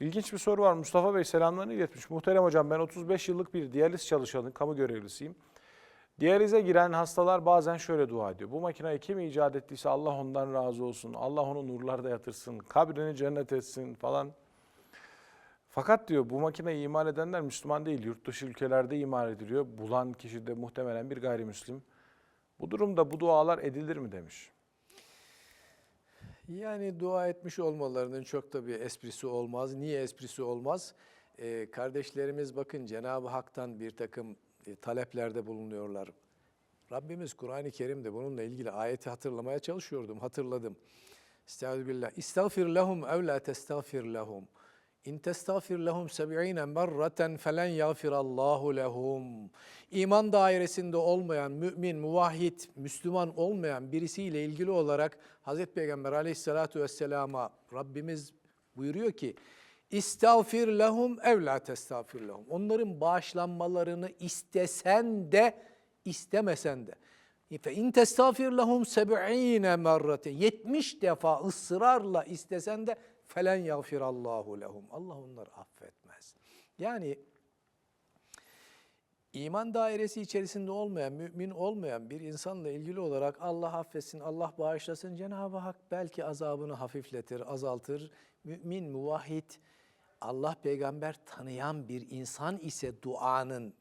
İlginç bir soru var. Mustafa Bey selamlarını iletmiş. Muhterem hocam ben 35 yıllık bir diyaliz çalışanı, kamu görevlisiyim. Diyalize giren hastalar bazen şöyle dua ediyor. Bu makineyi kim icat ettiyse Allah ondan razı olsun. Allah onu nurlarda yatırsın. Kabrini cennet etsin falan. Fakat diyor bu makineyi imal edenler Müslüman değil. Yurt dışı ülkelerde imal ediliyor. Bulan kişi de muhtemelen bir gayrimüslim. Bu durumda bu dualar edilir mi demiş. Yani dua etmiş olmalarının çok da bir esprisi olmaz. Niye esprisi olmaz? Ee, kardeşlerimiz bakın Cenab-ı Hak'tan bir takım e, taleplerde bulunuyorlar. Rabbimiz Kur'an-ı Kerim'de bununla ilgili ayeti hatırlamaya çalışıyordum, hatırladım. Estağfirullah. İstağfir lehum ev la testağfir lehum. İn testağfir lehum seb'ine merraten felen yağfirallahu lehum. İman dairesinde olmayan, mümin, muvahhid, Müslüman olmayan birisiyle ilgili olarak Hazreti Peygamber aleyhissalatu vesselama Rabbimiz buyuruyor ki İstağfir lehum ev la testağfir lehum. Onların bağışlanmalarını istesen de istemesen de. Fe in testağfir lehum seb'ine merrate. 70 defa ısrarla istesen de felen yağfirallahu lehum. Allah onları affetmez. Yani iman dairesi içerisinde olmayan, mümin olmayan bir insanla ilgili olarak Allah affetsin, Allah bağışlasın. Cenab-ı Hak belki azabını hafifletir, azaltır. Mümin, muvahhid, Allah peygamber tanıyan bir insan ise duanın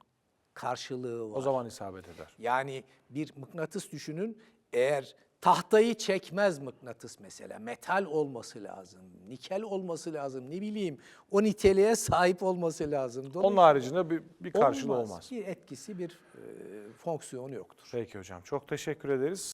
karşılığı var. O zaman isabet eder. Yani bir mıknatıs düşünün. Eğer tahtayı çekmez mıknatıs mesela. Metal olması lazım. Nikel olması lazım. Ne bileyim o niteliğe sahip olması lazım. Onun haricinde bir, bir karşılığı olmaz. Bir etkisi, bir e, fonksiyonu yoktur. Peki hocam çok teşekkür ederiz.